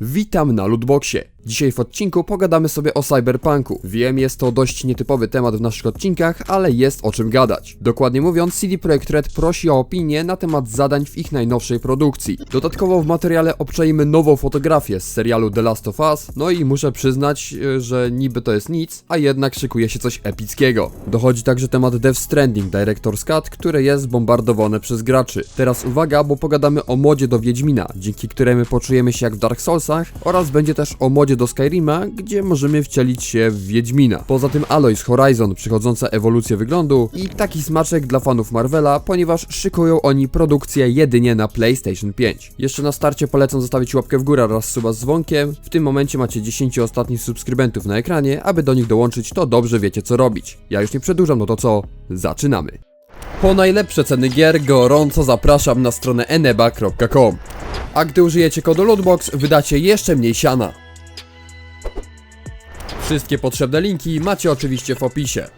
Witam na Lootboxie. Dzisiaj w odcinku pogadamy sobie o cyberpunku. Wiem, jest to dość nietypowy temat w naszych odcinkach, ale jest o czym gadać. Dokładnie mówiąc, CD Projekt Red prosi o opinię na temat zadań w ich najnowszej produkcji. Dodatkowo w materiale obczajmy nową fotografię z serialu The Last of Us, no i muszę przyznać, e, że niby to jest nic, a jednak szykuje się coś epickiego. Dochodzi także temat Death Stranding Director's Cut, które jest bombardowane przez graczy. Teraz uwaga, bo pogadamy o modzie do Wiedźmina, dzięki któremu poczujemy się jak w Dark Soulsach oraz będzie też o modzie do Skyrima, gdzie możemy wcielić się w Wiedźmina. Poza tym Aloys Horizon, przychodząca ewolucję wyglądu i taki smaczek dla fanów Marvela, ponieważ szykują oni produkcję jedynie na PlayStation 5. Jeszcze na starcie polecam zostawić łapkę w górę oraz suba z dzwonkiem. W tym momencie macie 10 ostatnich subskrybentów na ekranie, aby do nich dołączyć, to dobrze wiecie co robić. Ja już nie przedłużam, no to co? Zaczynamy. Po najlepsze ceny gier gorąco zapraszam na stronę eneba.com. A gdy użyjecie kodu LOOTBOX wydacie jeszcze mniej siana. Wszystkie potrzebne linki macie oczywiście w opisie.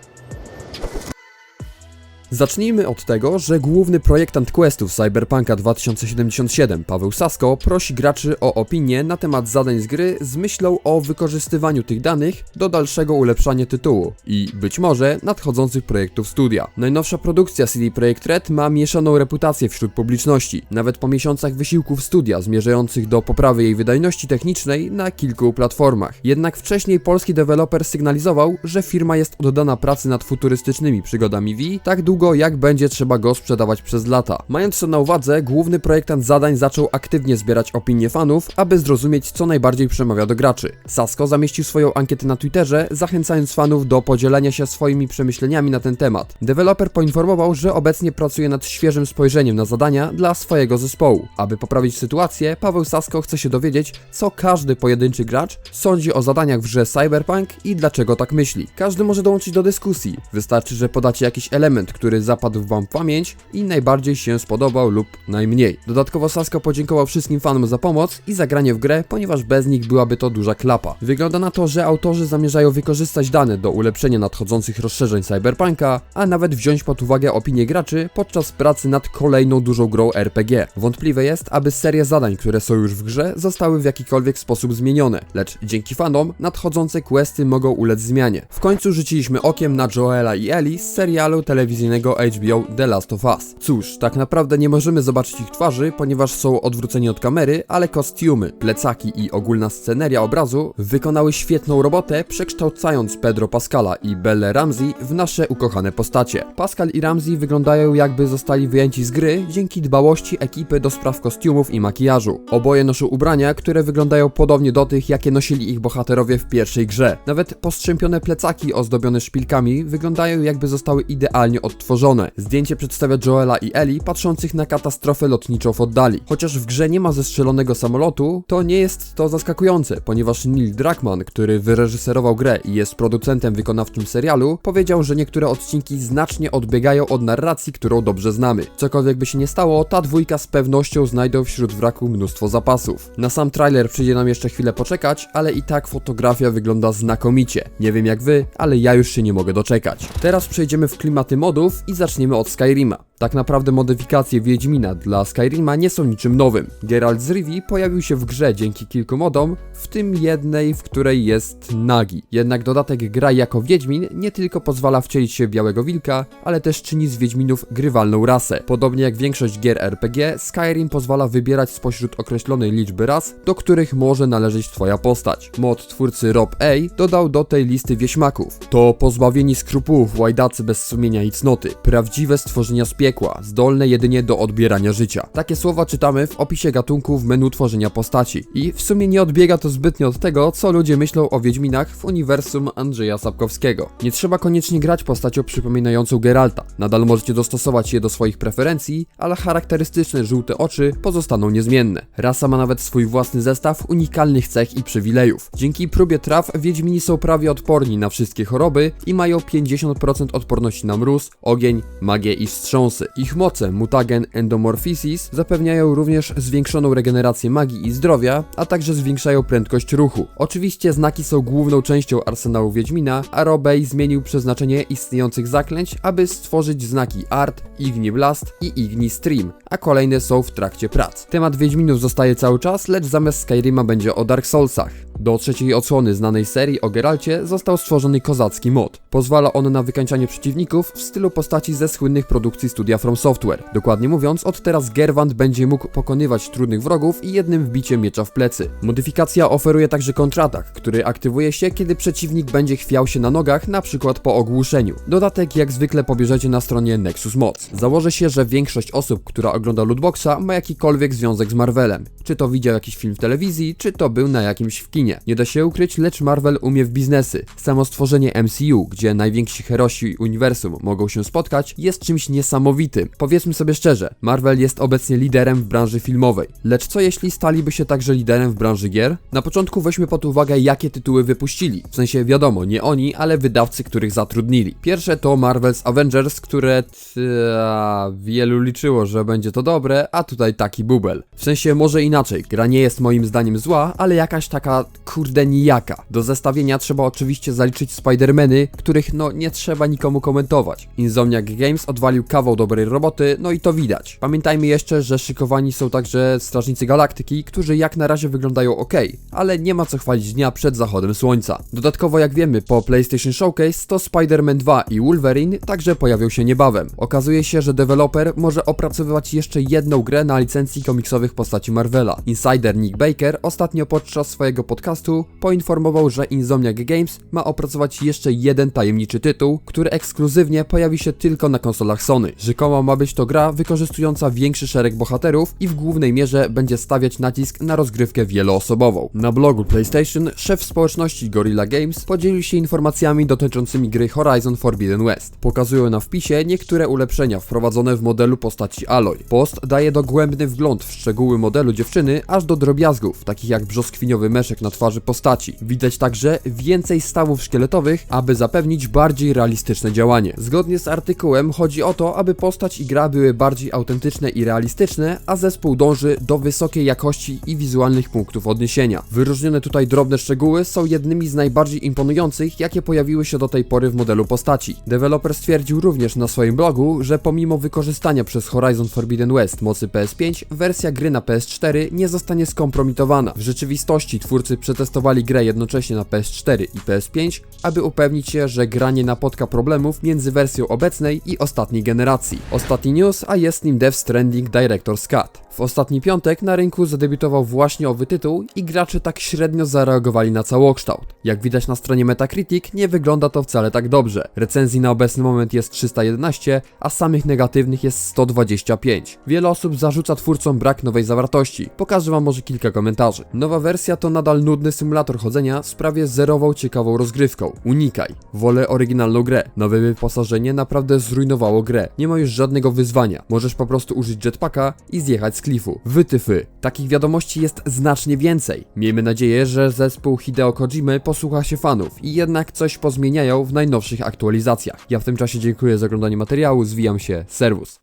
Zacznijmy od tego, że główny projektant questów Cyberpunka 2077, Paweł Sasko, prosi graczy o opinię na temat zadań z gry z myślą o wykorzystywaniu tych danych do dalszego ulepszania tytułu i być może nadchodzących projektów studia. Najnowsza produkcja CD Projekt Red ma mieszaną reputację wśród publiczności, nawet po miesiącach wysiłków studia zmierzających do poprawy jej wydajności technicznej na kilku platformach. Jednak wcześniej polski deweloper sygnalizował, że firma jest oddana pracy nad futurystycznymi przygodami V tak długo jak będzie trzeba go sprzedawać przez lata. Mając to na uwadze, główny projektant zadań zaczął aktywnie zbierać opinie fanów, aby zrozumieć co najbardziej przemawia do graczy. Sasko zamieścił swoją ankietę na Twitterze, zachęcając fanów do podzielenia się swoimi przemyśleniami na ten temat. Deweloper poinformował, że obecnie pracuje nad świeżym spojrzeniem na zadania dla swojego zespołu. Aby poprawić sytuację, Paweł Sasko chce się dowiedzieć, co każdy pojedynczy gracz sądzi o zadaniach w grze Cyberpunk i dlaczego tak myśli. Każdy może dołączyć do dyskusji. Wystarczy, że podacie jakiś element, który zapadł wam w pamięć i najbardziej się spodobał lub najmniej. Dodatkowo Sasko podziękował wszystkim fanom za pomoc i zagranie w grę, ponieważ bez nich byłaby to duża klapa. Wygląda na to, że autorzy zamierzają wykorzystać dane do ulepszenia nadchodzących rozszerzeń Cyberpunka, a nawet wziąć pod uwagę opinie graczy podczas pracy nad kolejną dużą grą RPG. Wątpliwe jest, aby serie zadań, które są już w grze, zostały w jakikolwiek sposób zmienione, lecz dzięki fanom nadchodzące questy mogą ulec zmianie. W końcu rzuciliśmy okiem na Joela i Ellie z serialu telewizyjnego HBO The Last of Us. Cóż, tak naprawdę nie możemy zobaczyć ich twarzy, ponieważ są odwróceni od kamery, ale kostiumy, plecaki i ogólna sceneria obrazu wykonały świetną robotę, przekształcając Pedro Pascala i Belle Ramsey w nasze ukochane postacie. Pascal i Ramsey wyglądają jakby zostali wyjęci z gry dzięki dbałości ekipy do spraw kostiumów i makijażu. Oboje noszą ubrania, które wyglądają podobnie do tych, jakie nosili ich bohaterowie w pierwszej grze. Nawet postrzępione plecaki ozdobione szpilkami wyglądają jakby zostały idealnie odtworzone. Zdjęcie przedstawia Joela i Ellie patrzących na katastrofę lotniczą w oddali. Chociaż w grze nie ma zestrzelonego samolotu, to nie jest to zaskakujące, ponieważ Neil Druckmann, który wyreżyserował grę i jest producentem wykonawczym serialu, powiedział, że niektóre odcinki znacznie odbiegają od narracji, którą dobrze znamy. Cokolwiek by się nie stało, ta dwójka z pewnością znajdą wśród wraku mnóstwo zapasów. Na sam trailer przyjdzie nam jeszcze chwilę poczekać, ale i tak fotografia wygląda znakomicie. Nie wiem jak wy, ale ja już się nie mogę doczekać. Teraz przejdziemy w klimaty modów i zaczniemy od Skyrima. Tak naprawdę modyfikacje Wiedźmina dla Skyrima nie są niczym nowym. Geralt z pojawił się w grze dzięki kilku modom, w tym jednej, w której jest nagi. Jednak dodatek gra jako Wiedźmin nie tylko pozwala wcielić się w Białego Wilka, ale też czyni z Wiedźminów grywalną rasę. Podobnie jak większość gier RPG, Skyrim pozwala wybierać spośród określonej liczby ras, do których może należeć twoja postać. Mod twórcy Rob A dodał do tej listy wieśmaków. To pozbawieni skrupułów łajdacy bez sumienia i cnoty, prawdziwe stworzenia z piekła, zdolne jedynie do odbierania życia. Takie słowa czytamy w opisie gatunku w menu tworzenia postaci. I w sumie nie odbiega to zbytnio od tego, co ludzie myślą o Wiedźminach w uniwersum Andrzeja Sapkowskiego. Nie trzeba koniecznie grać postacią przypominającą Geralta. Nadal możecie dostosować je do swoich preferencji, ale charakterystyczne żółte oczy pozostaną niezmienne. Rasa ma nawet swój własny zestaw unikalnych cech i przywilejów. Dzięki próbie traw Wiedźmini są prawie odporni na wszystkie choroby i mają 50% odporności na mróz, ogień, magię i wstrząsy. Ich moce, mutagen endomorphisis, zapewniają również zwiększoną regenerację magii i zdrowia, a także zwiększają prędkość ruchu. Oczywiście znaki są główną częścią arsenału Wiedźmina, a Robey zmienił przeznaczenie istniejących zaklęć, aby stworzyć znaki Art, Igni Blast i Igni Stream, a kolejne są w trakcie prac. Temat Wiedźminów zostaje cały czas, lecz zamiast Skyrima będzie o Dark Soulsach. Do trzeciej odsłony znanej serii o Geralcie został stworzony kozacki mod. Pozwala on na wykańczanie przeciwników w stylu postaci ze słynnych produkcji studia From Software. Dokładnie mówiąc, od teraz Gerwant będzie mógł pokonywać trudnych wrogów i jednym wbiciem miecza w plecy. Modyfikacja oferuje także kontratak, który aktywuje się, kiedy przeciwnik będzie chwiał się na nogach, na przykład po ogłuszeniu. Dodatek jak zwykle pobierzecie na stronie Nexus Mods. Założę się, że większość osób, która ogląda Lootboxa ma jakikolwiek związek z Marvelem. Czy to widział jakiś film w telewizji, czy to był na jakimś w kinie. Nie da się ukryć, lecz Marvel umie w biznesy. Samo stworzenie MCU, gdzie najwięksi herosi uniwersum mogą się spotkać, jest czymś niesamowitym. Powiedzmy sobie szczerze, Marvel jest obecnie liderem w branży filmowej. Lecz co jeśli staliby się także liderem w branży gier? Na początku weźmy pod uwagę, jakie tytuły wypuścili. W sensie wiadomo, nie oni, ale wydawcy, których zatrudnili. Pierwsze to Marvel's Avengers, które ta, wielu liczyło, że będzie to dobre, a tutaj taki bubel. W sensie może inaczej, gra nie jest moim zdaniem zła, ale jakaś taka kurde nijaka. Do zestawienia trzeba oczywiście zaliczyć Spider-Many, których no nie trzeba nikomu komentować. Insomniac Games odwalił kawał dobrej roboty, no i to widać. Pamiętajmy jeszcze, że szykowani są także Strażnicy Galaktyki, którzy jak na razie wyglądają ok, ale nie ma co chwalić dnia przed zachodem słońca. Dodatkowo jak wiemy po PlayStation Showcase to Spider-Man 2 i Wolverine także pojawią się niebawem. Okazuje się, że deweloper może opracowywać jeszcze jedną grę na licencji komiksowych postaci Marvela. Insider Nick Baker ostatnio podczas swojego podcastu poinformował, że Insomniac Games ma opracować jeszcze jeden tajemniczy tytuł, który ekskluzywnie pojawi się tylko na konsolach Sony. Rzekomo ma być to gra wykorzystująca większy szereg bohaterów i w głównej mierze będzie stawiać nacisk na rozgrywkę wieloosobową. Na blogu PlayStation szef społeczności Gorilla Games podzielił się informacjami dotyczącymi gry Horizon Forbidden West. Pokazują na wpisie niektóre ulepszenia wprowadzone w modelu postaci Aloy. Post daje dogłębny wgląd w szczegóły modelu dziewczyny aż do drobiazgów, takich jak brzoskwiniowy meszek na twarzy postaci. Widać także więcej stawów szkieletowych, aby zapewnić bardziej realistyczne działanie. Zgodnie z artykułem chodzi o to, aby postać i gra były bardziej autentyczne i realistyczne, a zespół dąży do wysokiej jakości i wizualnych punktów odniesienia. Wyróżnione tutaj drobne szczegóły są jednymi z najbardziej imponujących, jakie pojawiły się do tej pory w modelu postaci. Deweloper stwierdził również na swoim blogu, że pomimo wykorzystania przez Horizon Forbidden West mocy PS5, wersja gry na PS4 nie zostanie skompromitowana. W rzeczywistości twórcy przetestowali grę jednocześnie na PS4 i PS5, aby upewnić się, że gra nie napotka problemów między wersją obecnej i ostatniej generacji. Ostatni news, a jest nim Death Stranding Director's Cut. W ostatni piątek na rynku zadebiutował właśnie owy tytuł i gracze tak średnio zareagowali na całokształt. Jak widać na stronie Metacritic, nie wygląda to wcale tak dobrze. Recenzji na obecny moment jest 311, a samych negatywnych jest 125. Wiele osób zarzuca twórcom brak nowej zawartości. Pokażę wam może kilka komentarzy. Nowa wersja to nadal nudny symulator chodzenia z prawie zerową ciekawą rozgrywką. Unikaj. Wolę oryginalną grę. Nowe wyposażenie naprawdę zrujnowało grę. Nie ma już żadnego wyzwania. Możesz po prostu użyć jetpacka i zjechać z klifu. Wytyfy. Takich wiadomości jest znacznie więcej. Miejmy nadzieję, że zespół Hideo Kojimy posłucha się fanów i jednak coś pozmieniają w najnowszych aktualizacjach. Ja w tym czasie dziękuję za oglądanie materiału, zwijam się, serwus.